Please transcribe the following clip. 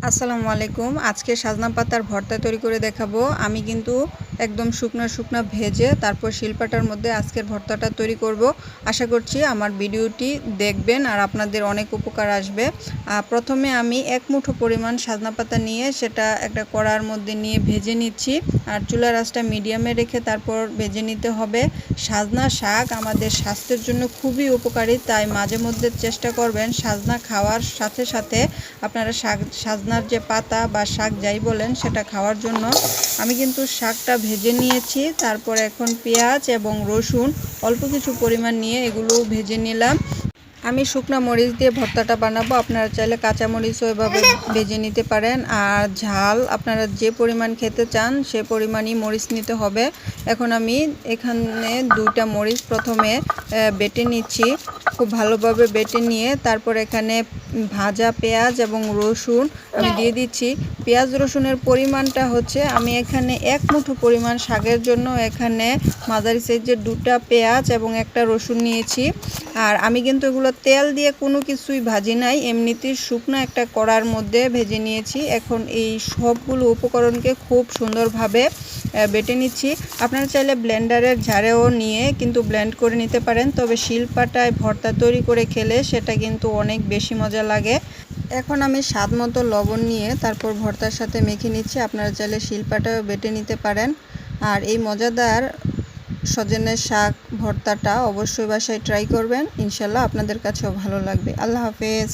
আসসালামু আলাইকুম। আজকে সাজনা পাতার ভর্তা তৈরি করে দেখাবো। আমি কিন্তু একদম শুকনো শুকনো ভেজে তারপর শিলপাটার মধ্যে আজকের ভর্তাটা তৈরি করব। আশা করছি আমার ভিডিওটি দেখবেন আর আপনাদের অনেক উপকার আসবে। প্রথমে আমি এক মুঠো পরিমাণ সাজনা পাতা নিয়ে সেটা একটা কড়ার মধ্যে নিয়ে ভেজে নিচ্ছি। আর চুলার আঁচটা মিডিয়ামে রেখে তারপর ভেজে নিতে হবে। সাজনা শাক আমাদের স্বাস্থ্যের জন্য খুবই উপকারী, তাই মাঝে মধ্যে চেষ্টা করবেন সাজনা খাওয়ার সাথে সাথে আপনারা শাক, সাজনার যে পাতা বা শাক যাই বলেন সেটা খাওয়ার জন্য। আমি কিন্তু শাকটা ভেজে নিয়েছি, তারপর এখন পেঁয়াজ এবং রসুন অল্প কিছু পরিমাণ নিয়ে এগুলো ভেজে নিলাম। আমি শুকনা মরিচ দিয়ে ভর্তাটা বানাবো, আপনারা চাইলে কাঁচা মরিচও এভাবে ভেজে নিতে পারেন। আর ঝাল, আপনারা যে পরিমাণ খেতে চান সে পরিমাণই মরিচ নিতে হবে। এখন আমি এখানে দুইটা মরিচ প্রথমে বেটে নিচ্ছি। খুব ভালোভাবে বেটে নিয়ে তারপর এখানে ভাজা পেঁয়াজ এবং রসুন আমি দিয়ে দিচ্ছি। পেঁয়াজ রসুনের পরিমাণটা হচ্ছে আমি এখানে এক মুঠো পরিমাণ শাকের জন্য এখানে মাঝারি সাইজের দুটা পেঁয়াজ এবং একটা রসুন নিয়েছি। আর আমি কিন্তু এগুলো তেল দিয়ে কোনো কিছুই ভাজি নাই, এমনিতেই শুকনো একটা কড়ার মধ্যে ভেজে নিয়েছি। এখন এই সবগুলো উপকরণকে খুব সুন্দরভাবে বেটে নিচ্ছি। আপনারা চাইলে ব্লেন্ডারের ঝাড়েও নিয়ে কিন্তু ব্লেন্ড করে নিতে পারেন, তবে শিলপাটায় ভর্তা তৈরি করে খেলে সেটা কিন্তু অনেক বেশি মজা লাগে। এখন আমি স্বাদ মতো লবণ নিয়ে তারপর ভর্তার সাথে মেখে নিচ্ছি। আপনারা চাইলে শিলপাটাও বেটে নিতে পারেন। আর এই মজাদার সজনের শাক ভর্তাটা অবশ্যই বাসায় ট্রাই করবেন। ইনশাল্লাহ আপনাদের কাছেও ভালো লাগবে। আল্লাহ হাফেজ।